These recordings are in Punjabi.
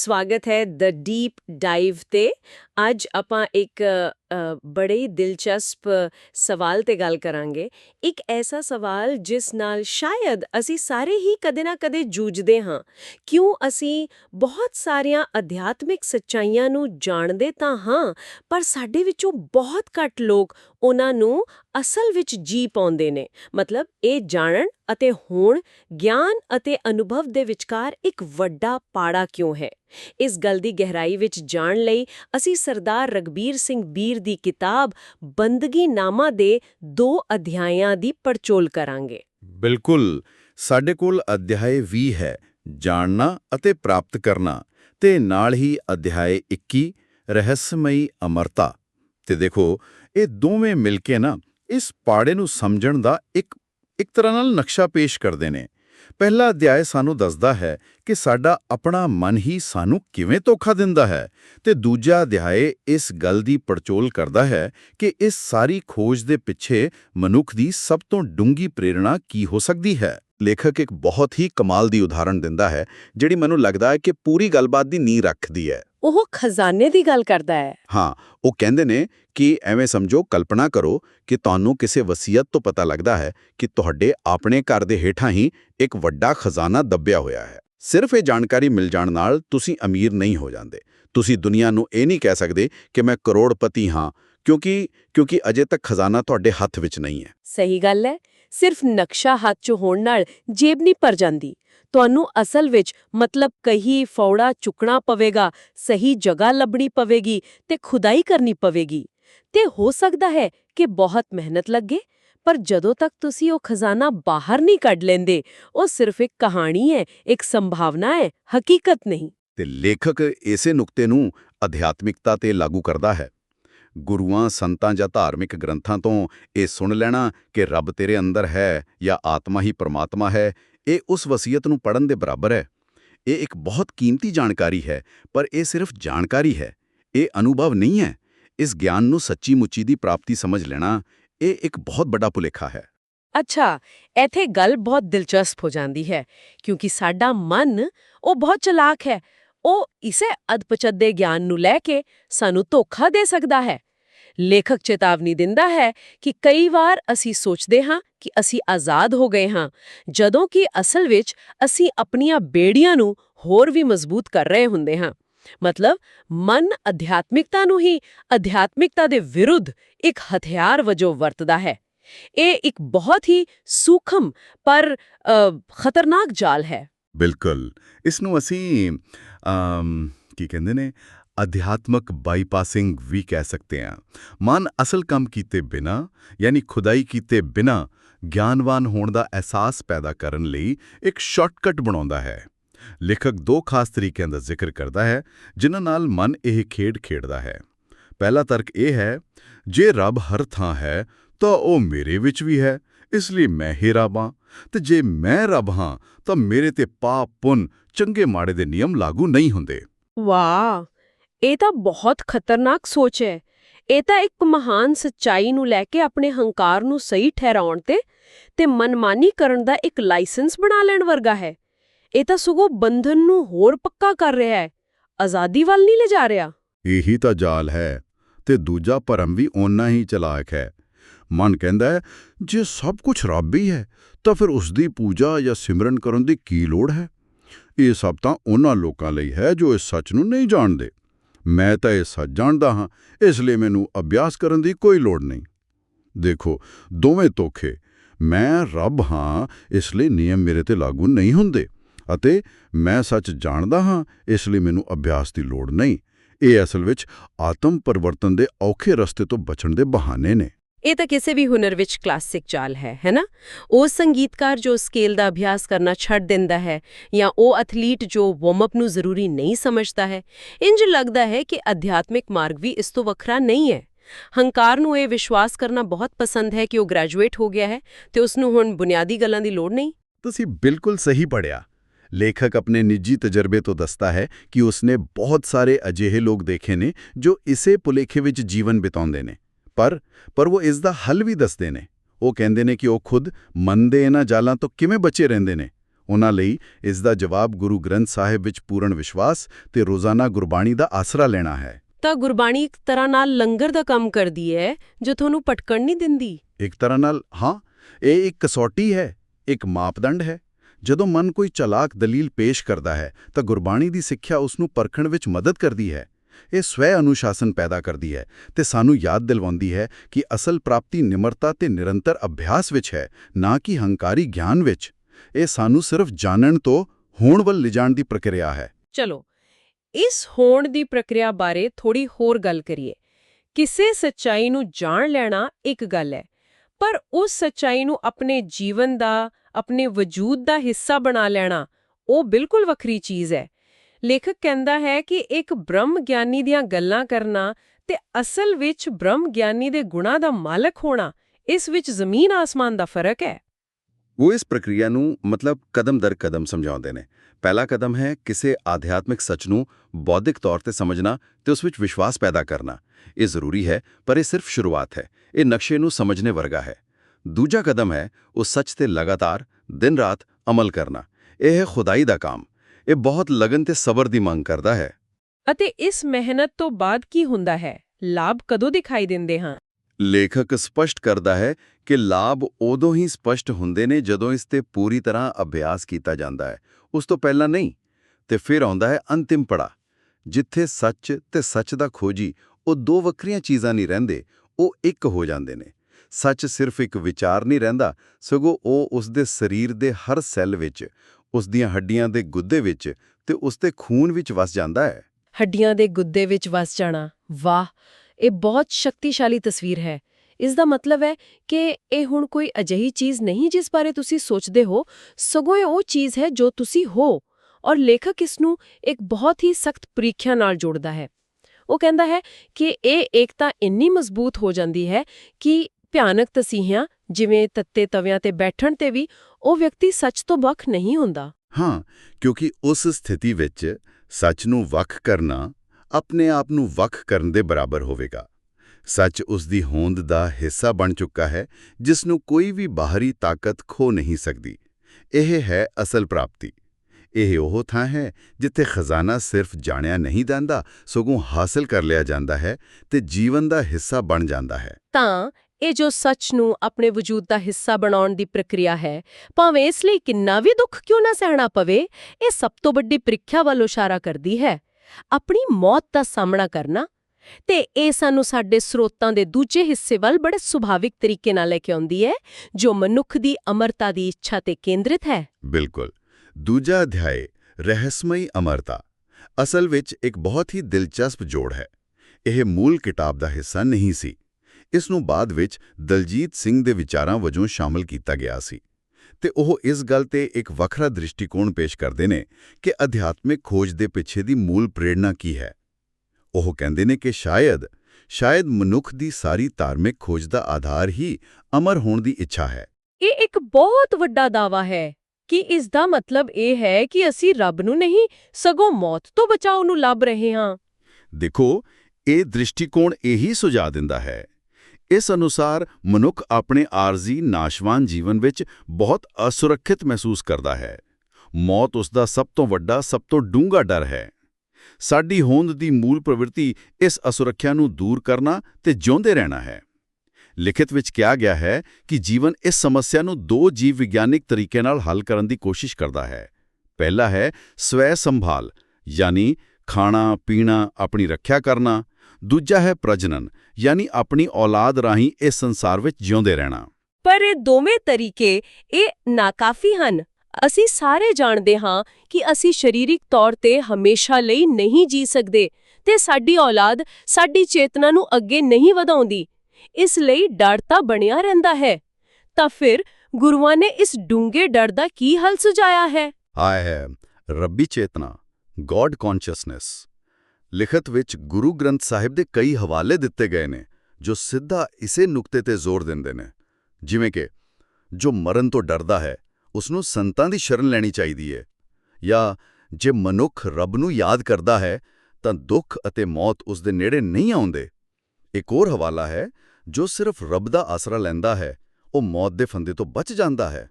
ਸਵਾਗਤ ਹੈ ਦ ਡੀਪ ਡਾਈਵ ਤੇ। ਅੱਜ ਆਪਾਂ ਇੱਕ ਬੜੇ ਹੀ ਦਿਲਚਸਪ ਸਵਾਲ ਤੇ ਗੱਲ ਕਰਾਂਗੇ ਇੱਕ ਐਸਾ ਸਵਾਲ ਜਿਸ ਨਾਲ ਸ਼ਾਇਦ ਅਸੀਂ ਸਾਰੇ ਹੀ ਕਦੇ ਨਾ ਕਦੇ ਜੂਝਦੇ ਹਾਂ ਕਿਉਂ ਅਸੀਂ ਬਹੁਤ ਸਾਰੀਆਂ ਅਧਿਆਤਮਿਕ ਸੱਚਾਈਆਂ ਨੂੰ ਜਾਣਦੇ ਤਾਂ ਹਾਂ ਪਰ ਸਾਡੇ ਵਿੱਚੋਂ ਬਹੁਤ ਘੱਟ ਲੋਕ ਉਹਨਾਂ ਨੂੰ ਅਸਲ ਵਿੱਚ ਜੀ ਪਾਉਂਦੇ ਨੇ ਮਤਲਬ ਇਹ ਜਾਣਨ ਅਤੇ ਹੋਣ ਗਿਆਨ ਅਤੇ ਅਨੁਭਵ ਦੇ ਵਿਚਕਾਰ ਇੱਕ ਵੱਡਾ ਪਾੜਾ ਕਿਉਂ ਹੈ ਇਸ ਗੱਲ ਦੀ ਗਹਿਰਾਈ ਵਿੱਚ ਜਾਣ ਲਈ ਅਸੀਂ ਸਰਦਾਰ ਰਗਬੀਰ ਸਿੰਘ ਬੀਰ ਦੀ ਕਿਤਾਬ ਬੰਦਗੀ ਨਾਮਾ ਦੇ ਦੋ ਅਧਿਆਇਆਂ ਦੀ ਪੜਚੋਲ ਕਰਾਂਗੇ। ਬਿਲਕੁਲ, ਸਾਡੇ ਕੋਲ ਅਧਿਆਇ 20 ਹੈ, ਜਾਣਨਾ ਅਤੇ ਪ੍ਰਾਪਤ ਕਰਨਾ, ਤੇ ਨਾਲ ਹੀ ਅਧਿਆਇ 21 ਰਹੱਸਮਈ ਅਮਰਤਾ। ਤੇ ਦੇਖੋ, ਇਹ ਦੋਵੇਂ ਮਿਲ ਕੇ ਨਾ ਇਸ ਪਾੜੇ ਨੂੰ ਸਮਝਣ ਦਾ ਇੱਕ ਇੱਕ ਤਰ੍ਹਾਂ ਨਾਲ ਨਕਸ਼ਾ ਪੇਸ਼ ਕਰਦੇ ਨੇ। ਪਹਿਲਾ ਅਧਿਆਇ ਸਾਨੂੰ ਦੱਸਦਾ ਹੈ ਕਿ ਸਾਡਾ ਆਪਣਾ ਮਨ ਹੀ ਸਾਨੂੰ ਕਿਵੇਂ ਧੋਖਾ ਦਿੰਦਾ ਹੈ ਤੇ ਦੂਜਾ ਅਧਿਆਇ ਇਸ ਗੱਲ ਦੀ ਪੜਚੋਲ ਕਰਦਾ ਹੈ ਕਿ ਇਸ ਸਾਰੀ ਖੋਜ ਦੇ ਪਿੱਛੇ ਮਨੁੱਖ ਦੀ ਸਭ ਤੋਂ ਡੂੰਗੀ ਪ੍ਰੇਰਣਾ ਕੀ ਹੋ ਸਕਦੀ ਹੈ। ਲੇਖਕ ਇੱਕ ਬਹੁਤ ਹੀ ਕਮਾਲ ਦੀ ਉਦਾਹਰਣ ਦਿੰਦਾ ਹੈ ਜਿਹੜੀ ਮੈਨੂੰ ਲੱਗਦਾ ਹੈ ਕਿ ਪੂਰੀ ਗੱਲਬਾਤ ਦੀ ਨੀਂਹ ਰੱਖਦੀ ਹੈ। ਉਹ ਖਜ਼ਾਨੇ ਦੀ ਗੱਲ ਕਰਦਾ ਹੈ। ਹਾਂ ਉਹ ਕਹਿੰਦੇ ਨੇ ਕਿ ਐਵੇਂ ਸਮਝੋ ਕਲਪਨਾ ਕਰੋ ਕਿ ਤੁਹਾਨੂੰ ਕਿਸੇ ਵਸੀਅਤ ਤੋਂ ਪਤਾ ਲੱਗਦਾ ਹੈ ਕਿ ਤੁਹਾਡੇ ਆਪਣੇ ਘਰ ਦੇ ਹੇਠਾਂ ਹੀ ਇੱਕ ਵੱਡਾ ਖਜ਼ਾਨਾ ਦੱਬਿਆ ਹੋਇਆ ਹੈ। ਸਿਰਫ ਇਹ ਜਾਣਕਾਰੀ ਮਿਲ ਜਾਣ ਨਾਲ ਤੁਸੀਂ ਅਮੀਰ ਨਹੀਂ ਹੋ ਜਾਂਦੇ। ਤੁਸੀਂ ਦੁਨੀਆ ਨੂੰ ਇਹ ਨਹੀਂ ਕਹਿ ਸਕਦੇ ਕਿ ਮੈਂ ਕਰੋੜਪਤੀ ਹਾਂ ਕਿਉਂਕਿ ਕਿਉਂਕਿ ਅਜੇ ਤੱਕ ਖਜ਼ਾਨਾ ਤੁਹਾਡੇ ਹੱਥ ਵਿੱਚ ਨਹੀਂ ਹੈ। ਸਹੀ ਗੱਲ ਹੈ। ਸਿਰਫ ਨਕਸ਼ਾ ਹੱਥ 'ਚ ਹੋਣ ਨਾਲ ਜੇਬ ਨਹੀਂ ਭਰ ਜਾਂਦੀ। ਤੁਹਾਨੂੰ ਅਸਲ ਵਿੱਚ ਮਤਲਬ ਕਹੀ ਫੌੜਾ ਚੁੱਕਣਾ ਪਵੇਗਾ, ਸਹੀ ਜਗ੍ਹਾ ਲੱਭਣੀ ਪਵੇਗੀ ਤੇ ਖੁਦਾਈ ਕਰਨੀ ਪਵੇਗੀ। ਤੇ ਹੋ ਸਕਦਾ ਹੈ ਕਿ ਬਹੁਤ ਮਿਹਨਤ ਲੱਗੇ, ਪਰ ਜਦੋਂ ਤੱਕ ਤੁਸੀਂ ਉਹ ਖਜ਼ਾਨਾ ਬਾਹਰ ਨਹੀਂ ਕੱਢ ਲੈਂਦੇ, ਉਹ ਸਿਰਫ ਇੱਕ ਕਹਾਣੀ ਹੈ, ਇੱਕ ਸੰਭਾਵਨਾ ਹੈ, ਹਕੀਕਤ ਨਹੀਂ। ਤੇ ਲੇਖਕ ਇਸੇ ਨੁਕਤੇ ਨੂੰ ਅਧਿਆਤਮਿਕਤਾ ਤੇ ਲਾਗੂ ਕਰਦਾ ਹੈ। ਗੁਰੂਆਂ, ਸੰਤਾਂ ਜਾਂ ਧਾਰਮਿਕ ਗ੍ਰੰਥਾਂ ਤੋਂ ਇਹ ਸੁਣ ਲੈਣਾ ਕਿ ਰੱਬ ਤੇਰੇ ਅੰਦਰ ਹੈ ਜਾਂ ਆਤਮਾ ਹੀ ਪਰਮਾਤਮਾ ਹੈ, ਇਹ ਉਸ ਵਸੀਅਤ ਨੂੰ ਪੜਨ ਦੇ ਬਰਾਬਰ ਹੈ। ਇਹ ਇੱਕ ਬਹੁਤ ਕੀਮਤੀ ਜਾਣਕਾਰੀ ਹੈ, ਪਰ ਇਹ ਸਿਰਫ ਜਾਣਕਾਰੀ ਹੈ, ਇਹ ਅਨੁਭਵ ਨਹੀਂ ਹੈ। ਇਸ ਗਿਆਨ ਨੂੰ ਸੱਚੀ ਮੁੱਚੀ ਦੀ ਪ੍ਰਾਪਤੀ ਸਮਝ ਲੈਣਾ, ਇਹ ਇੱਕ ਬਹੁਤ ਵੱਡਾ ਭੁਲੇਖਾ ਹੈ। ਅੱਛਾ, ਇੱਥੇ ਗੱਲ ਬਹੁਤ ਦਿਲਚਸਪ ਹੋ ਜਾਂਦੀ ਹੈ, ਕਿਉਂਕਿ ਸਾਡਾ ਮਨ ਉਹ ਬਹੁਤ ਚਲਾਕ ਹੈ ਉਹ ਇਸੇ ਅਧਪਚਦੇ ਗਿਆਨ ਨੂੰ ਲੈ ਕੇ ਸਾਨੂੰ ਧੋਖਾ ਦੇ ਸਕਦਾ ਹੈ। ਲੇਖਕ ਚੇਤਾਵਨੀ ਦਿੰਦਾ ਹੈ ਕਿ ਕਈ ਵਾਰ ਅਸੀਂ ਸੋਚਦੇ ਹਾਂ ਕਿ ਅਸੀਂ ਆਜ਼ਾਦ ਹੋ ਗਏ ਹਾਂ, ਜਦੋਂ ਕਿ ਅਸਲ ਵਿੱਚ ਅਸੀਂ ਆਪਣੀਆਂ ਬੇੜੀਆਂ ਨੂੰ ਹੋਰ ਵੀ ਮਜ਼ਬੂਤ ਕਰ ਰਹੇ ਹੁੰਦੇ ਹਾਂ। ਮਤਲਬ, ਮਨ ਅਧਿਆਤਮਿਕਤਾ ਨੂੰ ਹੀ ਅਧਿਆਤਮਿਕਤਾ ਦੇ ਵਿਰੁੱਧ ਇੱਕ ਹਥਿਆਰ ਵਜੋਂ ਵਰਤਦਾ ਹੈ। ਇਹ ਇੱਕ ਬਹੁਤ ਹੀ ਸੂਖਮ ਪਰ ਖਤਰਨਾਕ ਜਾਲ ਹੈ। ਬਿਲਕੁਲ। ਇਸ ਨੂੰ ਅਸੀਂ, ਅਮ, ਕੀ ਕਹਿੰਦੇ ਨੇ, ਅਧਿਆਤਮਕ ਬਾਈਪਾਸਿੰਗ ਵੀ ਕਹਿ ਸਕਦੇ ਹਾਂ। ਮਨ ਅਸਲ ਕੰਮ ਕੀਤੇ ਬਿਨਾ, ਯਾਨੀ ਖੁਦਾਈ ਕੀਤੇ ਬਿਨਾ, ਗਿਆਨਵਾਨ ਹੋਣ ਦਾ ਅਹਿਸਾਸ ਪੈਦਾ ਕਰਨ ਲਈ ਇੱਕ ਸ਼ਾਰਟਕਟ ਬਣਾਉਂਦਾ ਹੈ। ਲੇਖਕ ਦੋ ਖਾਸ ਤਰੀਕਿਆਂ ਦਾ ਜ਼ਿਕਰ ਕਰਦਾ ਹੈ, ਜਿਨ੍ਹਾਂ ਨਾਲ ਮਨ ਇਹ ਖੇਡ ਖੇਡਦਾ ਹੈ। ਪਹਿਲਾ ਤਰਕ ਇਹ ਹੈ, ਜੇ ਰੱਬ ਹਰ ਥਾਂ ਹੈ, ਤਾਂ ਉਹ ਮੇਰੇ ਵਿੱਚ ਵੀ ਹੈ, ਇਸ ਲਈ ਮੈਂ ਹੀ ਰੱਬ ਹਾਂ। ਤੇ ਜੇ ਮੈਂ ਰੱਬ ਹਾਂ ਤਾਂ ਮੇਰੇ ਤੇ ਪਾਪ ਪੁੰਨ ਚੰਗੇ ਮਾੜੇ ਦੇ ਨਿਯਮ ਲਾਗੂ ਨਹੀਂ ਹੁੰਦੇ। ਵਾਹ! ਇਹ ਤਾਂ ਬਹੁਤ ਖਤਰਨਾਕ ਸੋਚ ਹੈ। ਇਹ ਤਾਂ ਇੱਕ ਮਹਾਨ ਸੱਚਾਈ ਨੂੰ ਲੈ ਕੇ ਆਪਣੇ ਹੰਕਾਰ ਨੂੰ ਸਹੀ ਠਹਿਰਾਉਣ ਤੇ ਤੇ ਮਨਮਾਨੀ ਕਰਨ ਦਾ ਇੱਕ ਲਾਇਸੈਂਸ ਬਣਾ ਲੈਣ ਵਰਗਾ ਹੈ। ਇਹ ਤਾਂ ਸਗੋਂ ਬੰਧਨ ਨੂੰ ਹੋਰ ਪੱਕਾ ਕਰ ਰਿਹਾ ਹੈ। ਆਜ਼ਾਦੀ ਵੱਲ ਨਹੀਂ ਲਿਜਾ ਰਿਹਾ। ਇਹੀ ਤਾਂ ਜਾਲ ਹੈ ਤੇ ਦੂਜਾ ਭਰਮ ਵੀ ਓਨਾ ਹੀ ਚਲਾਕ ਹੈ। ਮਨ ਕਹਿੰਦਾ ਹੈ, ਜੇ ਸਭ ਕੁਝ ਰੱਬ ਹੀ ਹੈ, ਤਾਂ ਫਿਰ ਉਸ ਦੀ ਪੂਜਾ ਜਾਂ ਸਿਮਰਨ ਕਰਨ ਦੀ ਕੀ ਲੋੜ ਹੈ? ਇਹ ਸਭ ਤਾਂ ਉਹਨਾਂ ਲੋਕਾਂ ਲਈ ਹੈ ਜੋ ਇਸ ਸੱਚ ਨੂੰ ਨਹੀਂ ਜਾਣਦੇ। ਮੈਂ ਤਾਂ ਇਹ ਸੱਚ ਜਾਣਦਾ ਹਾਂ, ਇਸ ਲਈ ਮੈਨੂੰ ਅਭਿਆਸ ਕਰਨ ਦੀ ਕੋਈ ਲੋੜ ਨਹੀਂ। ਦੇਖੋ, ਦੋਵੇਂ ਧੋਖੇ। ਮੈਂ ਰੱਬ ਹਾਂ, ਇਸ ਲਈ ਨਿਯਮ ਮੇਰੇ ਤੇ ਲਾਗੂ ਨਹੀਂ ਹੁੰਦੇ। ਅਤੇ ਮੈਂ ਸੱਚ ਜਾਣਦਾ ਹਾਂ, ਇਸ ਲਈ ਮੈਨੂੰ ਅਭਿਆਸ ਦੀ ਲੋੜ ਨਹੀਂ। ਇਹ ਅਸਲ ਵਿੱਚ ਆਤਮ ਪਰਿਵਰਤਨ ਦੇ ਔਖੇ ਰਸਤੇ ਤੋਂ ਬਚਣ ਦੇ ਬਹਾਨੇ ਨੇ। ਇਹ ਤਾਂ ਕਿਸੇ ਵੀ ਹੁਨਰ ਵਿੱਚ ਕਲਾਸਿਕ ਚਾਲ ਹੈ ਹੈਨਾ ਉਹ ਸੰਗੀਤਕਾਰ ਜੋ ਸਕੇਲ ਦਾ ਅਭਿਆਸ ਕਰਨਾ ਛੱਡ ਦਿੰਦਾ ਹੈ ਜਾਂ ਉਹ ਐਥਲੀਟ ਜੋ ਵਾਰਮ ਅਪ ਨੂੰ ਜ਼ਰੂਰੀ ਨਹੀਂ ਸਮਝਦਾ ਹੈ ਇੰਜ ਲੱਗਦਾ ਹੈ ਕਿ ਅਧਿਆਤਮਿਕ ਮਾਰਗ ਵੀ ਇਸ ਤੋਂ ਵੱਖਰਾ ਨਹੀਂ ਹੈ। ਹੰਕਾਰ ਨੂੰ ਇਹ ਵਿਸ਼ਵਾਸ ਕਰਨਾ ਬਹੁਤ ਪਸੰਦ ਹੈ ਕਿ ਉਹ ਗ੍ਰੈਜੂਏਟ ਹੋ ਗਿਆ ਹੈ ਤੇ ਉਸ ਨੂੰ ਹੁਣ ਬੁਨਿਆਦੀ ਗੱਲਾਂ ਦੀ ਲੋੜ ਨਹੀਂ। ਤੁਸੀਂ ਬਿਲਕੁਲ ਸਹੀ ਪੜਿਆ ਲੇਖਕ ਆਪਣੇ ਨਿੱਜੀ ਤਜਰਬੇ ਤੋਂ ਦੱਸਦਾ ਹੈ ਕਿ ਉਸਨੇ ਬਹੁਤ ਸਾਰੇ ਅਜਿਹੇ ਲੋਕ ਦੇਖੇ ਨੇ ਜੋ ਇਸੇ ਭੁਲੇਖੇ ਵਿੱਚ ਜੀਵਨ ਬਿਤਾਉਂਦੇ ਨੇ। ਪਰ ਪਰ ਉਹ ਇਸ ਦਾ ਹੱਲ ਵੀ ਦੱਸਦੇ ਨੇ। ਉਹ ਕਹਿੰਦੇ ਨੇ ਕਿ ਉਹ ਖੁਦ ਮਨ ਦੇ ਇਹਨਾਂ ਜਾਲਾਂ ਤੋਂ ਕਿਵੇਂ ਬਚੇ ਰਹਿੰਦੇ ਨੇ। ਉਹਨਾਂ ਲਈ ਇਸ ਦਾ ਜਵਾਬ ਗੁਰੂ ਗ੍ਰੰਥ ਸਾਹਿਬ ਵਿੱਚ ਪੂਰਨ ਵਿਸ਼ਵਾਸ ਤੇ ਰੋਜ਼ਾਨਾ ਗੁਰਬਾਣੀ ਦਾ ਆਸਰਾ ਲੈਣਾ ਹੈ। ਤਾਂ ਗੁਰਬਾਣੀ ਇੱਕ ਤਰ੍ਹਾਂ ਨਾਲ ਲੰਗਰ ਦਾ ਕੰਮ ਕਰਦੀ ਹੈ ਜੋ ਤੁਹਾਨੂੰ ਭਟਕਣ ਨਹੀਂ ਦਿੰਦੀ? ਇੱਕ ਤਰ੍ਹਾਂ ਨਾਲ ਹਾਂ ਇਹ ਇੱਕ ਕਸੌਟੀ ਹੈ ਇੱਕ ਮਾਪਦੰਡ ਹੈ। ਜਦੋਂ ਮਨ ਕੋਈ ਚਲਾਕ ਦਲੀਲ ਪੇਸ਼ ਕਰਦਾ ਹੈ ਤਾਂ ਗੁਰਬਾਣੀ ਦੀ ਸਿੱਖਿਆ ਉਸ ਨੂੰ ਪਰਖਣ ਵਿੱਚ ਮਦਦ ਕਰਦੀ ਹੈ। ਇਹ ਸਵੈ ਅਨੁਸ਼ਾਸਨ ਪੈਦਾ ਕਰਦੀ ਹੈ ਤੇ ਸਾਨੂੰ ਯਾਦ ਦਿਲਵਾਉਂਦੀ ਹੈ ਕਿ ਅਸਲ ਪ੍ਰਾਪਤੀ ਨਿਮਰਤਾ ਤੇ ਨਿਰੰਤਰ ਅਭਿਆਸ ਵਿੱਚ ਹੈ, ਨਾ ਕਿ ਹੰਕਾਰੀ ਗਿਆਨ ਵਿੱਚ। ਇਹ ਸਾਨੂੰ ਸਿਰਫ ਜਾਣਨ ਤੋਂ ਹੋਣ ਵੱਲ ਲਿਜਾਣ ਦੀ ਪ੍ਰਕਿਰਿਆ ਹੈ। ਚਲੋ, ਇਸ ਹੋਣ ਦੀ ਪ੍ਰਕਿਰਿਆ ਬਾਰੇ ਥੋੜੀ ਹੋਰ ਗੱਲ ਕਰੀਏ। ਕਿਸੇ ਸੱਚਾਈ ਨੂੰ ਜਾਣ ਲੈਣਾ ਇੱਕ ਗੱਲ ਹੈ, ਪਰ ਉਸ ਸੱਚਾਈ ਨੂੰ ਆਪਣੇ ਜੀਵਨ ਦਾ, ਆਪਣੇ ਵਜੂਦ ਦਾ ਹਿੱਸਾ ਬਣਾ ਲੈਣਾ ਉਹ ਬਿਲਕੁਲ ਵੱਖਰੀ ਚੀਜ਼ ਹੈ। ਲੇਖਕ ਕਹਿੰਦਾ ਹੈ ਕਿ ਇੱਕ ਬ੍ਰਹਮ ਗਿਆਨੀ ਦੀਆਂ ਗੱਲਾਂ ਕਰਨਾ ਤੇ ਅਸਲ ਵਿੱਚ ਬ੍ਰਹਮ ਗਿਆਨੀ ਦੇ ਗੁਣਾਂ ਦਾ ਮਾਲਕ ਹੋਣਾ, ਇਸ ਵਿੱਚ ਜ਼ਮੀਨ ਆਸਮਾਨ ਦਾ ਫ਼ਰਕ ਹੈ। ਉਹ ਇਸ ਪ੍ਰਕਿਰਿਆ ਨੂੰ ਮਤਲਬ ਕਦਮ ਦਰ ਕਦਮ ਸਮਝਾਉਂਦੇ ਨੇ। ਪਹਿਲਾ ਕਦਮ ਹੈ ਕਿਸੇ ਆਧਿਆਤਮਿਕ ਸੱਚ ਨੂੰ ਬੌਧਿਕ ਤੌਰ ਤੇ ਸਮਝਣਾ ਤੇ ਉਸ ਵਿੱਚ ਵਿਸ਼ਵਾਸ ਪੈਦਾ ਕਰਨਾ। ਇਹ ਜ਼ਰੂਰੀ ਹੈ, ਪਰ ਇਹ ਸਿਰਫ ਸ਼ੁਰੂਆਤ ਹੈ। ਇਹ ਨਕਸ਼ੇ ਨੂੰ ਸਮਝਣੇ ਵਰਗਾ ਹੈ। ਦੂਜਾ ਕਦਮ ਹੈ ਉਸ ਸੱਚ ਤੇ ਲਗਾਤਾਰ ਦਿਨ ਰਾਤ ਅਮਲ ਕਰਨਾ। ਇਹ ਹੈ ਖੁਦਾਈ ਦਾ ਕੰਮ। ਇਹ ਬਹੁਤ ਲਗਨ ਤੇ ਸਬਰ ਦੀ ਮੰਗ ਕਰਦਾ ਹੈ। ਅਤੇ ਇਸ ਮਿਹਨਤ ਤੋਂ ਬਾਅਦ ਕੀ ਹੁੰਦਾ ਹੈ? ਲਾਭ ਕਦੋਂ ਦਿਖਾਈ ਦਿੰਦੇ ਹਾਂ? ਲੇਖਕ ਸਪਸ਼ਟ ਕਰਦਾ ਹੈ ਕਿ ਲਾਭ ਉਦੋਂ ਹੀ ਸਪਸ਼ਟ ਹੁੰਦੇ ਨੇ ਜਦੋਂ ਇਸ ਤੇ ਪੂਰੀ ਤਰ੍ਹਾਂ ਅਭਿਆਸ ਕੀਤਾ ਜਾਂਦਾ ਹੈ। ਉਸ ਤੋਂ ਪਹਿਲਾਂ ਨਹੀਂ ਤੇ ਫਿਰ ਆਉਂਦਾ ਹੈ ਅੰਤਿਮ ਪੜਾ ਜਿੱਥੇ ਸੱਚ ਤੇ ਸੱਚ ਦਾ ਖੋਜੀ ਉਹ ਦੋ ਵੱਖਰੀਆਂ ਚੀਜ਼ਾਂ ਨਹੀਂ ਰਹਿੰਦੇ ਉਹ ਇੱਕ ਹੋ ਜਾਂਦੇ ਨੇ। ਸੱਚ ਸਿਰਫ ਇੱਕ ਵਿਚਾਰ ਨਹੀਂ ਰਹਿੰਦਾ ਸਗੋਂ ਉਹ ਉਸ ਦੇ ਸਰੀਰ ਦੇ ਹਰ ਸੈੱਲ ਵਿੱਚ ਉਸ ਦੀਆਂ ਹੱਡੀਆਂ ਦੇ ਗੁੱਦੇ ਵਿੱਚ ਤੇ ਉਸ ਦੇ ਖੂਨ ਵਿੱਚ ਵਸ ਜਾਂਦਾ ਹੈ। ਹੱਡੀਆਂ ਦੇ ਗੁੱਦੇ ਵਿੱਚ ਵਸ ਜਾਣਾ, ਵਾਹ! ਇਹ ਬਹੁਤ ਸ਼ਕਤੀਸ਼ਾਲੀ ਤਸਵੀਰ ਹੈ। ਇਸ ਦਾ ਮਤਲਬ ਹੈ ਕਿ ਇਹ ਹੁਣ ਕੋਈ ਅਜਿਹੀ ਚੀਜ਼ ਨਹੀਂ ਜਿਸ ਬਾਰੇ ਤੁਸੀਂ ਸੋਚਦੇ ਹੋ। ਸਗੋਂ ਇਹ ਉਹ ਚੀਜ਼ ਹੈ ਜੋ ਤੁਸੀਂ ਹੋ ਔਰ ਲੇਖਕ ਇਸ ਨੂੰ ਇੱਕ ਬਹੁਤ ਹੀ ਸਖਤ ਪ੍ਰੀਖਿਆ ਨਾਲ ਜੋੜਦਾ ਹੈ। ਉਹ ਕਹਿੰਦਾ ਹੈ ਕਿ ਇਹ ਏਕਤਾ ਇੰਨੀ ਮਜ਼ਬੂਤ ਹੋ ਜਾਂਦੀ ਹੈ ਕਿ ਭਿਆਨਕ ਤਸੀਹਿਆਂ ਜਿਵੇਂ ਤੱਤੇ ਤਵਿਆਂ ਤੇ ਬੈਠਣ ਤੇ ਵੀ ਉਹ ਵਿਅਕਤੀ ਸੱਚ ਤੋਂ ਵੱਖ ਨਹੀਂ ਹੁੰਦਾ। ਹਾਂ ਕਿਉਂਕਿ ਉਸ ਸਥਿਤੀ ਵਿੱਚ ਸੱਚ ਨੂੰ ਵੱਖ ਕਰਨਾ ਆਪਣੇ ਆਪ ਨੂੰ ਵੱਖ ਕਰਨ ਦੇ ਬਰਾਬਰ ਹੋਵੇਗਾ। ਸੱਚ ਉਸ ਦੀ ਹੋਂਦ ਦਾ ਹਿੱਸਾ ਬਣ ਚੁੱਕਾ ਹੈ ਜਿਸ ਨੂੰ ਕੋਈ ਵੀ ਬਾਹਰੀ ਤਾਕਤ ਖੋ ਨਹੀਂ ਸਕਦੀ। ਇਹ ਹੈ ਅਸਲ ਪ੍ਰਾਪਤੀ। ਇਹ ਉਹ ਥਾਂ ਹੈ ਜਿੱਥੇ ਖਜ਼ਾਨਾ ਸਿਰਫ ਜਾਣਿਆ ਨਹੀਂ ਜਾਂਦਾ ਸਗੋਂ ਹਾਸਲ ਕਰ ਲਿਆ ਜਾਂਦਾ ਹੈ ਤੇ ਜੀਵਨ ਦਾ ਹਿੱਸਾ ਬਣ ਜਾਂਦਾ ਹੈ। ਤਾਂ ਇਹ ਜੋ ਸੱਚ ਨੂੰ ਆਪਣੇ ਵਜੂਦ ਦਾ ਹਿੱਸਾ ਬਣਾਉਣ ਦੀ ਪ੍ਰਕਿਰਿਆ ਹੈ, ਭਾਵੇਂ ਇਸ ਲਈ ਕਿੰਨਾ ਵੀ ਦੁੱਖ ਕਿਉਂ ਨਾ ਸਹਿਣਾ ਪਵੇ, ਇਹ ਸਭ ਤੋਂ ਵੱਡੀ ਪ੍ਰੀਖਿਆ ਵੱਲ ਇਸ਼ਾਰਾ ਕਰਦੀ ਹੈ। ਆਪਣੀ ਮੌਤ ਦਾ ਸਾਹਮਣਾ ਕਰਨਾ ਤੇ ਇਹ ਸਾਨੂੰ ਸਾਡੇ ਸਰੋਤਾਂ ਦੇ ਦੂਜੇ ਹਿੱਸੇ ਵੱਲ ਬੜੇ ਸੁਭਾਵਿਕ ਤਰੀਕੇ ਨਾਲ ਲੈ ਕੇ ਆਉਂਦੀ ਹੈ, ਜੋ ਮਨੁੱਖ ਦੀ ਅਮਰਤਾ ਦੀ ਇੱਛਾ ਤੇ ਕੇਂਦਰਿਤ ਹੈ। ਬਿਲਕੁਲ। ਦੂਜਾ ਅਧਿਆਇ, ਰਹੱਸਮਈ ਅਮਰਤਾ। ਅਸਲ ਵਿੱਚ ਇੱਕ ਬਹੁਤ ਹੀ ਦਿਲਚਸਪ ਜੋੜ ਹੈ। ਇਹ ਮੂਲ ਕਿਤਾਬ ਦਾ ਹਿੱਸਾ ਨਹੀਂ ਸੀ। ਇਸ ਨੂੰ ਬਾਅਦ ਵਿੱਚ ਦਲਜੀਤ ਸਿੰਘ ਦੇ ਵਿਚਾਰਾਂ ਵਜੋਂ ਸ਼ਾਮਲ ਕੀਤਾ ਗਿਆ ਸੀ ਤੇ ਉਹ ਇਸ ਗੱਲ ਤੇ ਇੱਕ ਵੱਖਰਾ ਦ੍ਰਿਸ਼ਟੀਕੋਣ ਪੇਸ਼ ਕਰਦੇ ਨੇ ਕਿ ਅਧਿਆਤਮਿਕ ਖੋਜ ਦੇ ਪਿੱਛੇ ਦੀ ਮੂਲ ਪ੍ਰੇਰਣਾ ਕੀ ਹੈ। ਉਹ ਕਹਿੰਦੇ ਨੇ ਕਿ ਸ਼ਾਇਦ ਸ਼ਾਇਦ ਮਨੁੱਖ ਦੀ ਸਾਰੀ ਧਾਰਮਿਕ ਖੋਜ ਦਾ ਆਧਾਰ ਹੀ ਅਮਰ ਹੋਣ ਦੀ ਇੱਛਾ ਹੈ। ਇਹ ਇੱਕ ਬਹੁਤ ਵੱਡਾ ਦਾਵਾ ਹੈ। ਕਿ ਇਸ ਦਾ ਮਤਲਬ ਇਹ ਹੈ ਕਿ ਅਸੀਂ ਰੱਬ ਨੂੰ ਨਹੀਂ ਸਗੋਂ ਮੌਤ ਤੋਂ ਬਚਾਓ ਨੂੰ ਲੱਭ ਰਹੇ ਹਾਂ? ਦੇਖੋ ਇਹ ਦ੍ਰਿਸ਼ਟੀਕੋਣ ਇਹੀ ਸੁਝਾਅ ਦਿੰਦਾ ਹੈ ਇਸ ਅਨੁਸਾਰ ਮਨੁੱਖ ਆਪਣੇ ਆਰਜ਼ੀ ਨਾਸ਼ਵਾਨ ਜੀਵਨ ਵਿੱਚ ਬਹੁਤ ਅਸੁਰੱਖਿਅਤ ਮਹਿਸੂਸ ਕਰਦਾ ਹੈ। ਮੌਤ ਉਸ ਦਾ ਸਭ ਤੋਂ ਵੱਡਾ, ਸਭ ਤੋਂ ਡੂੰਘਾ ਡਰ ਹੈ। ਸਾਡੀ ਹੋਂਦ ਦੀ ਮੂਲ ਪ੍ਰਵਿਰਤੀ ਇਸ ਅਸੁਰੱਖਿਆ ਨੂੰ ਦੂਰ ਕਰਨਾ ਤੇ ਜਿਉਂਦੇ ਰਹਿਣਾ ਹੈ। ਲਿਖਤ ਵਿੱਚ ਕਿਹਾ ਗਿਆ ਹੈ ਕਿ ਜੀਵਨ ਇਸ ਸਮੱਸਿਆ ਨੂੰ ਦੋ ਜੀਵ ਵਿਗਿਆਨਿਕ ਤਰੀਕੇ ਨਾਲ ਹੱਲ ਕਰਨ ਦੀ ਕੋਸ਼ਿਸ਼ ਕਰਦਾ ਹੈ। ਪਹਿਲਾ ਹੈ ਸਵੈ ਸੰਭਾਲ, ਯਾਨੀ ਖਾਣਾ, ਪੀਣਾ, ਆਪਣੀ ਰੱਖਿਆ ਕਰਨਾ। ਦੂਜਾ ਹੈ ਪ੍ਰਜਨਨ ਯਾਨੀ ਆਪਣੀ ਔਲਾਦ ਰਾਹੀਂ ਇਸ ਸੰਸਾਰ ਵਿੱਚ ਜਿਉਂਦੇ ਰਹਿਣਾ। ਪਰ ਇਹ ਦੋਵੇਂ ਤਰੀਕੇ ਇਹ ਨਾਕਾਫੀ ਹਨ। ਅਸੀਂ ਸਾਰੇ ਜਾਣਦੇ ਹਾਂ ਕਿ ਅਸੀਂ ਸਰੀਰਿਕ ਤੌਰ ਤੇ ਹਮੇਸ਼ਾ ਲਈ ਨਹੀਂ ਜੀ ਸਕਦੇ ਤੇ ਸਾਡੀ ਔਲਾਦ ਸਾਡੀ ਚੇਤਨਾ ਨੂੰ ਅੱਗੇ ਨਹੀਂ ਵਧਾਉਂਦੀ। ਇਸ ਲਈ ਡਰ ਤਾਂ ਬਣਿਆ ਰਹਿੰਦਾ ਹੈ। ਤਾਂ ਫਿਰ ਗੁਰੂਆਂ ਨੇ ਇਸ ਡੂੰਘੇ ਡਰ ਦਾ ਕੀ ਹੱਲ ਸੁਝਾਇਆ ਹੈ? ਆਇਆ ਹੈ ਰੱਬੀ ਚੇਤਨਾ ਗੋਡ ਕੌਨਸ਼ੀਅਸਨੈਸ ਲਿਖਤ ਵਿੱਚ ਗੁਰੂ ਗ੍ਰੰਥ ਸਾਹਿਬ ਦੇ ਕਈ ਹਵਾਲੇ ਦਿੱਤੇ ਗਏ ਨੇ, ਜੋ ਸਿੱਧਾ ਇਸੇ ਨੁਕਤੇ ਤੇ ਜ਼ੋਰ ਦਿੰਦੇ ਨੇ। ਜਿਵੇਂ ਕਿ, ਜੋ ਮਰਨ ਤੋਂ ਡਰਦਾ ਹੈ ਉਸ ਨੂੰ ਸੰਤਾਂ ਦੀ ਸ਼ਰਨ ਲੈਣੀ ਚਾਹੀਦੀ ਹੈ ਜਾਂ, ਜੇ ਮਨੁੱਖ ਰੱਬ ਨੂੰ ਯਾਦ ਕਰਦਾ ਹੈ, ਤਾਂ ਦੁੱਖ ਅਤੇ ਮੌਤ ਉਸ ਦੇ ਨੇੜੇ ਨਹੀਂ ਆਉਂਦੇ। ਇੱਕ ਹੋਰ ਹਵਾਲਾ ਹੈ, ਜੋ ਸਿਰਫ ਰੱਬ ਦਾ ਆਸਰਾ ਲੈਂਦਾ ਹੈ, ਉਹ ਮੌਤ ਦੇ ਫੰਦੇ ਤੋਂ ਬਚ ਜਾਂਦਾ ਹੈ।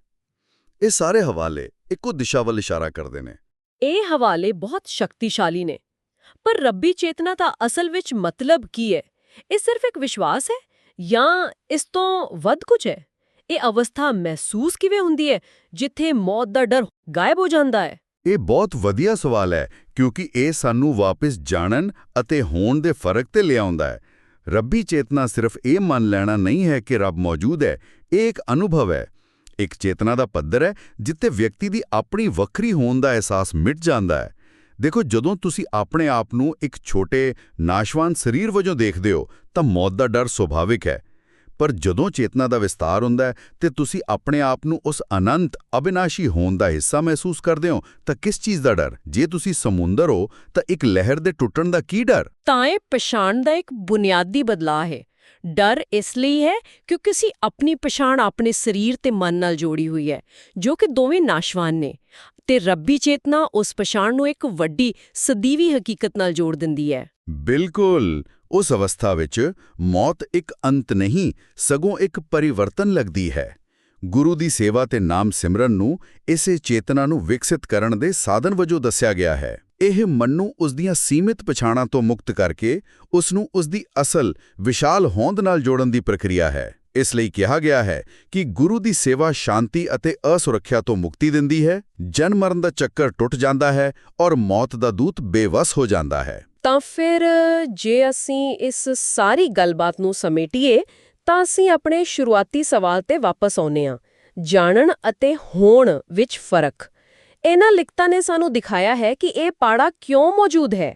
ਇਹ ਸਾਰੇ ਹਵਾਲੇ ਇੱਕੋ ਦਿਸ਼ਾ ਵੱਲ ਇਸ਼ਾਰਾ ਕਰਦੇ ਨੇ। ਇਹ ਹਵਾਲੇ ਬਹੁਤ ਸ਼ਕਤੀਸ਼ਾਲੀ ਨੇ। ਪਰ ਰੱਬੀ ਚੇਤਨਾ ਦਾ ਅਸਲ ਵਿੱਚ ਮਤਲਬ ਕੀ ਹੈ? ਇਹ ਸਿਰਫ ਇੱਕ ਵਿਸ਼ਵਾਸ ਹੈ ਜਾਂ ਇਸ ਤੋਂ ਵੱਧ ਕੁਝ ਹੈ? ਇਹ ਅਵਸਥਾ ਮਹਿਸੂਸ ਕਿਵੇਂ ਹੁੰਦੀ ਹੈ ਜਿੱਥੇ ਮੌਤ ਦਾ ਡਰ ਗਾਇਬ ਹੋ ਜਾਂਦਾ ਹੈ? ਇਹ ਬਹੁਤ ਵਧੀਆ ਸਵਾਲ ਹੈ ਕਿਉਂਕਿ ਇਹ ਸਾਨੂੰ ਵਾਪਸ ਜਾਣਨ ਅਤੇ ਹੋਣ ਦੇ ਫ਼ਰਕ ਤੇ ਲਿਆਉਂਦਾ ਹੈ। ਰੱਬੀ ਚੇਤਨਾ ਸਿਰਫ ਇਹ ਮੰਨ ਲੈਣਾ ਨਹੀਂ ਹੈ ਕਿ ਰੱਬ ਮੌਜੂਦ ਹੈ, ਇਹ ਇੱਕ ਅਨੁਭਵ ਹੈ। ਇੱਕ ਚੇਤਨਾ ਦਾ ਪੱਧਰ ਹੈ ਜਿੱਥੇ ਵਿਅਕਤੀ ਦੀ ਆਪਣੀ ਵੱਖਰੀ ਹੋਣ ਦਾ ਅਹਿਸਾਸ ਮਿਟ ਜਾਂਦਾ ਹੈ। ਦੇਖੋ, ਜਦੋਂ ਤੁਸੀਂ ਆਪਣੇ ਆਪ ਨੂੰ ਇੱਕ ਛੋਟੇ, ਨਾਸ਼ਵਾਨ ਸਰੀਰ ਵਜੋਂ ਦੇਖਦੇ ਹੋ, ਤਾਂ ਮੌਤ ਦਾ ਡਰ ਸੁਭਾਵਿਕ ਹੈ। ਪਰ ਜਦੋਂ ਚੇਤਨਾ ਦਾ ਵਿਸਤਾਰ ਹੁੰਦਾ ਹੈ ਤੇ ਤੁਸੀਂ ਆਪਣੇ ਆਪ ਨੂੰ ਉਸ ਅਨੰਤ, ਅਬਿਨਾਸ਼ੀ ਹੋਣ ਦਾ ਹਿੱਸਾ ਮਹਿਸੂਸ ਕਰਦੇ ਹੋ, ਤਾਂ ਕਿਸ ਚੀਜ਼ ਦਾ ਡਰ? ਜੇ ਤੁਸੀਂ ਸਮੁੰਦਰ ਹੋ, ਤਾਂ ਇੱਕ ਲਹਿਰ ਦੇ ਟੁੱਟਣ ਦਾ ਕੀ ਡਰ? ਤਾਂ ਇਹ ਪਛਾਣ ਦਾ ਇੱਕ ਬੁਨਿਆਦੀ ਬਦਲਾਅ ਹੈ। ਡਰ ਇਸ ਲਈ ਹੈ ਕਿਉਂਕਿ ਅਸੀਂ ਆਪਣੀ ਪਛਾਣ ਆਪਣੇ ਸਰੀਰ ਤੇ ਮਨ ਨਾਲ ਜੋੜੀ ਹੋਈ ਹੈ, ਜੋ ਕਿ ਦੋਵੇਂ ਨਾਸ਼ਵਾਨ ਨੇ। ਤੇ ਰੱਬੀ ਚੇਤਨਾ ਉਸ ਪਛਾਣ ਨੂੰ ਇੱਕ ਵੱਡੀ, ਸਦੀਵੀ ਹਕੀਕਤ ਨਾਲ ਜੋੜ ਦਿੰਦੀ ਹੈ। ਬਿਲਕੁਲ! ਉਸ ਅਵਸਥਾ ਵਿੱਚ ਮੌਤ ਇੱਕ ਅੰਤ ਨਹੀਂ, ਸਗੋਂ ਇੱਕ ਪਰਿਵਰਤਨ ਲੱਗਦੀ ਹੈ। ਗੁਰੂ ਦੀ ਸੇਵਾ ਤੇ ਨਾਮ ਸਿਮਰਨ ਨੂੰ ਇਸੇ ਚੇਤਨਾ ਨੂੰ ਵਿਕਸਿਤ ਕਰਨ ਦੇ ਸਾਧਨ ਵਜੋਂ ਦੱਸਿਆ ਗਿਆ ਹੈ। ਇਹ ਮਨ ਨੂੰ ਉਸ ਦੀਆਂ ਸੀਮਿਤ ਪਛਾਣਾਂ ਤੋਂ ਮੁਕਤ ਕਰਕੇ ਉਸ ਨੂੰ ਉਸ ਦੀ ਅਸਲ, ਵਿਸ਼ਾਲ ਹੋਂਦ ਨਾਲ ਜੋੜਨ ਦੀ ਪ੍ਰਕਿਰਿਆ ਹੈ। ਇਸ ਲਈ ਕਿਹਾ ਗਿਆ ਹੈ ਕਿ ਗੁਰੂ ਦੀ ਸੇਵਾ ਸ਼ਾਂਤੀ ਅਤੇ ਅਸੁਰੱਖਿਆ ਤੋਂ ਮੁਕਤੀ ਦਿੰਦੀ ਹੈ, ਜਨਮ ਮਰਨ ਦਾ ਚੱਕਰ ਟੁੱਟ ਜਾਂਦਾ ਹੈ ਔਰ ਮੌਤ ਦਾ ਦੂਤ ਬੇਵਸ ਹੋ ਜਾਂਦਾ ਹੈ। ਤਾਂ ਫਿਰ, ਜੇ ਅਸੀਂ ਇਸ ਸਾਰੀ ਗੱਲਬਾਤ ਨੂੰ ਸਮੇਟੀਏ, ਤਾਂ ਅਸੀਂ ਆਪਣੇ ਸ਼ੁਰੂਆਤੀ ਸਵਾਲ ਤੇ ਵਾਪਸ ਆਉਨੇ ਆ ਜਾਣਨ ਅਤੇ ਹੋਣ ਵਿੱਚ ਫ਼ਰਕ। ਇਹਨਾਂ ਲਿਖਤਾਂ ਨੇ ਸਾਨੂੰ ਦਿਖਾਇਆ ਹੈ ਕਿ ਇਹ ਪਾੜਾ ਕਿਉਂ ਮੌਜੂਦ ਹੈ?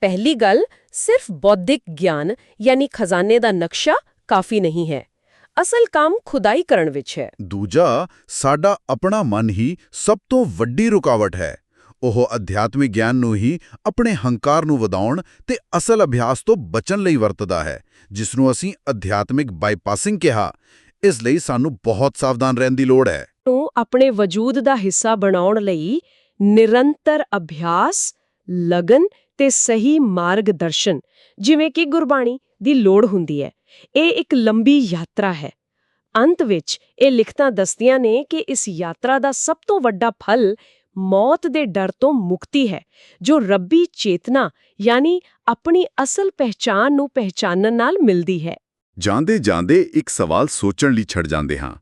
ਪਹਿਲੀ ਗੱਲ, ਸਿਰਫ ਬੌਧਿਕ ਗਿਆਨ, ਯਾਨੀ ਖਜ਼ਾਨੇ ਦਾ ਨਕਸ਼ਾ ਕਾਫੀ ਨਹੀਂ ਹੈ। ਅਸਲ ਕੰਮ ਖੁਦਾਈ ਕਰਨ ਵਿੱਚ ਹੈ। ਦੂਜਾ ਸਾਡਾ ਆਪਣਾ ਮਨ ਹੀ ਸਭ ਤੋਂ ਵੱਡੀ ਰੁਕਾਵਟ ਹੈ। ਉਹ ਅਧਿਆਤਮਿਕ ਗਿਆਨ ਨੂੰ ਹੀ ਆਪਣੇ ਹੰਕਾਰ ਨੂੰ ਵਧਾਉਣ ਤੇ ਅਸਲ ਅਭਿਆਸ ਤੋਂ ਬਚਣ ਲਈ ਵਰਤਦਾ ਹੈ ਜਿਸ ਨੂੰ ਅਸੀਂ ਅਧਿਆਤਮਿਕ ਬਾਈਪਾਸਿੰਗ ਕਿਹਾ। ਇਸ ਲਈ ਸਾਨੂੰ ਬਹੁਤ ਸਾਵਧਾਨ ਰਹਿਣ ਦੀ ਲੋੜ ਹੈ। ਨੂੰ ਆਪਣੇ ਵਜੂਦ ਦਾ ਹਿੱਸਾ ਬਣਾਉਣ ਲਈ ਨਿਰੰਤਰ ਅਭਿਆਸ ਲਗਨ ਤੇ ਸਹੀ ਮਾਰਗਦਰਸ਼ਨ ਜਿਵੇਂ ਕਿ ਗੁਰਬਾਣੀ ਦੀ ਲੋੜ ਹੁੰਦੀ ਹੈ। ਇਹ ਇੱਕ ਲੰਬੀ ਯਾਤਰਾ ਹੈ। ਅੰਤ ਵਿੱਚ ਇਹ ਲਿਖਤਾਂ ਦੱਸਦੀਆਂ ਨੇ ਕਿ ਇਸ ਯਾਤਰਾ ਦਾ ਸਭ ਤੋਂ ਵੱਡਾ ਫਲ ਮੌਤ ਦੇ ਡਰ ਤੋਂ ਮੁਕਤੀ ਹੈ, ਜੋ ਰੱਬੀ ਚੇਤਨਾ ਯਾਨੀ ਆਪਣੀ ਅਸਲ ਪਹਿਚਾਨ ਨੂੰ ਪਹਿਚਾਨਣ ਨਾਲ ਮਿਲਦੀ ਹੈ। ਜਾਂਦੇ ਜਾਂਦੇ ਇੱਕ ਸਵਾਲ ਸੋਚਣ ਲਈ ਛੱਡ ਜਾਂਦੇ ਹਾਂ।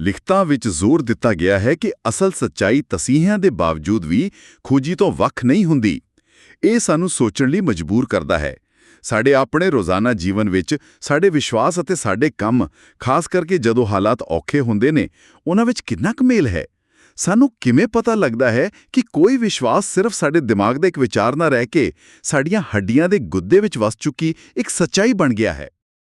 ਲਿਖਤਾਂ ਵਿੱਚ ਜ਼ੋਰ ਦਿੱਤਾ ਗਿਆ ਹੈ ਕਿ ਅਸਲ ਸੱਚਾਈ ਤਸੀਹਿਆਂ ਦੇ ਬਾਵਜੂਦ ਵੀ ਖੋਜੀ ਤੋਂ ਵੱਖ ਨਹੀਂ ਹੁੰਦੀ। ਇਹ ਸਾਨੂੰ ਸੋਚਣ ਲਈ ਮਜਬੂਰ ਕਰਦਾ ਹੈ। ਸਾਡੇ ਆਪਣੇ ਰੋਜ਼ਾਨਾ ਜੀਵਨ ਵਿੱਚ ਸਾਡੇ ਵਿਸ਼ਵਾਸ ਅਤੇ ਸਾਡੇ ਕੰਮ, ਖਾਸ ਕਰਕੇ ਜਦੋਂ ਹਾਲਾਤ ਔਖੇ ਹੁੰਦੇ ਨੇ, ਉਹਨਾਂ ਵਿੱਚ ਕਿੰਨਾ ਕੁ ਮੇਲ ਹੈ? ਸਾਨੂੰ ਕਿਵੇਂ ਪਤਾ ਲੱਗਦਾ ਹੈ ਕਿ ਕੋਈ ਵਿਸ਼ਵਾਸ ਸਿਰਫ ਸਾਡੇ ਦਿਮਾਗ ਦਾ ਇੱਕ ਵਿਚਾਰ ਨਾ ਰਹਿ ਕੇ ਸਾਡੀਆਂ ਹੱਡੀਆਂ ਦੇ ਗੁੱਦੇ ਵਿੱਚ ਵਸ ਚੁੱਕੀ ਇੱਕ ਸੱਚਾਈ ਬਣ ਗਿਆ ਹੈ?